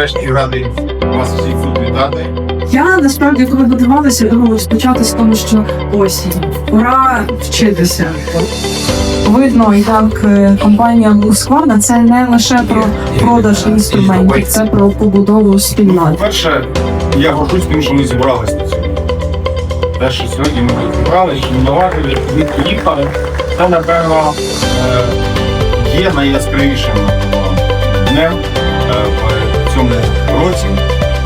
нарешті радий вас всіх тут вітати. Я насправді, коли готувалася, думала спочатку з того, що осінь, пора вчитися. Видно, як е, компанія Husqvarna це не лише про продаж інструментів, це про побудову спільноти. По-перше, я горжусь тим, що ми зібралися на цьому. Те, що сьогодні ми тут зібралися, що новатори від'їхали, це, напевно, е, є найяскравішим днем цьому.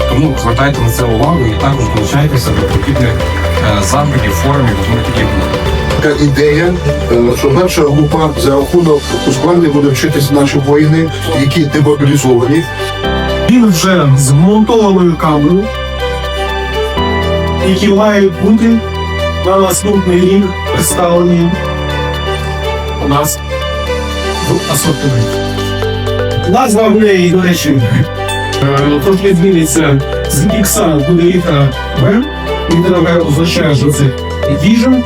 Тому звертайте на це увагу і також долучайтеся до подібних е, заходів, форумів, тому подібного. така ідея, е, що наша група за рахунок Ускварни буде вчитися наші воїни, які демобілізовані. Він вже з вмонтованою камерою, які мають бути на наступний рік представлені у нас в асортименті. Назва в неї, до речі, трохи зміниться. З Ікса буде літера В. Літера В означає, що це Vision,